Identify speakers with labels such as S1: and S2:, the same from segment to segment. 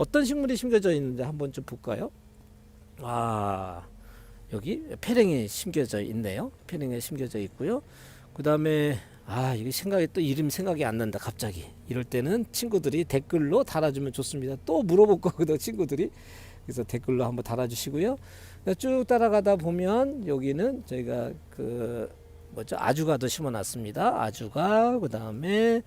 S1: 어떤 식물이 심겨져 있는지 한번 좀 볼까요? 아 여기 페랭이 심겨져 있네요. 페랭이 심겨져 있고요. 그 다음에 아 이게 생각이 또 이름 생각이 안 난다 갑자기 이럴 때는 친구들이 댓글로 달아주면 좋습니다. 또 물어볼 거거든 친구들이 그래서 댓글로 한번 달아주시고요. 쭉 따라가다 보면 여기는 저희가 그 뭐죠 아주가도 심어놨습니다. 아주가 그 다음에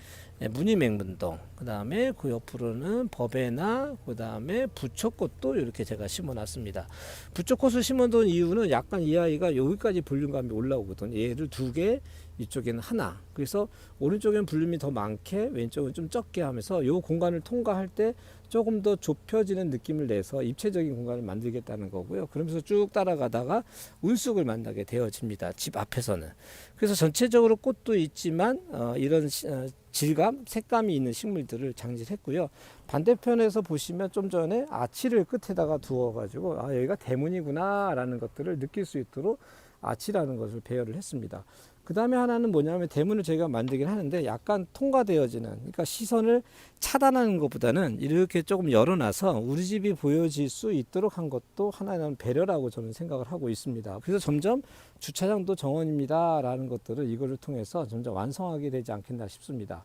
S1: 무늬맹문동 그 다음에 그 옆으로는 버베나 그 다음에 부초꽃도 이렇게 제가 심어놨습니다. 부초꽃을 심어둔 이유는 약간 이 아이가 여기까지 볼륨감이 올라오거든요. 얘를 두 개, 이쪽에는 하나. 그래서 오른쪽에는 볼륨이 더 많게, 왼쪽은 좀 적게 하면서 이 공간을 통과할 때 조금 더 좁혀지는 느낌을 내서 입체적인 공간을 만들겠다는 거고요. 그러면서 쭉 따라가다가 운쑥을 만나게 되어집니다. 집 앞에서는. 그래서 전체적으로 꽃도 있지만 어, 이런 시- 어, 질감, 색감이 있는 식물들을 장식했고요. 반대편에서 보시면 좀 전에 아치를 끝에다가 두어가지고 아 여기가 대문이구나라는 것들을 느낄 수 있도록 아치라는 것을 배열을 했습니다. 그 다음에 하나는 뭐냐면 대문을 저희가 만들긴 하는데 약간 통과되어지는 그러니까 시선을 차단하는 것보다는 이렇게 조금 열어놔서 우리 집이 보여질 수 있도록 한 것도 하나는 배려라고 저는 생각을 하고 있습니다. 그래서 점점 주차장도 정원입니다 라는 것들을 이거를 통해서 점점 완성하게 되지 않겠나 싶습니다.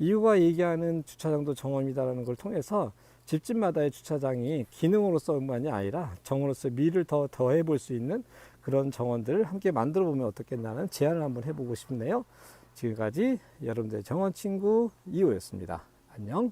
S1: 이유가 얘기하는 주차장도 정원이다라는 걸 통해서 집집마다의 주차장이 기능으로서만이 아니라 정원으로서 미를 더 더해 볼 수 있는 그런 정원들을 함께 만들어 보면 어떻겠나는 제안을 한번 해보고 싶네요. 지금까지 여러분들의 정원 친구 이호였습니다. 안녕.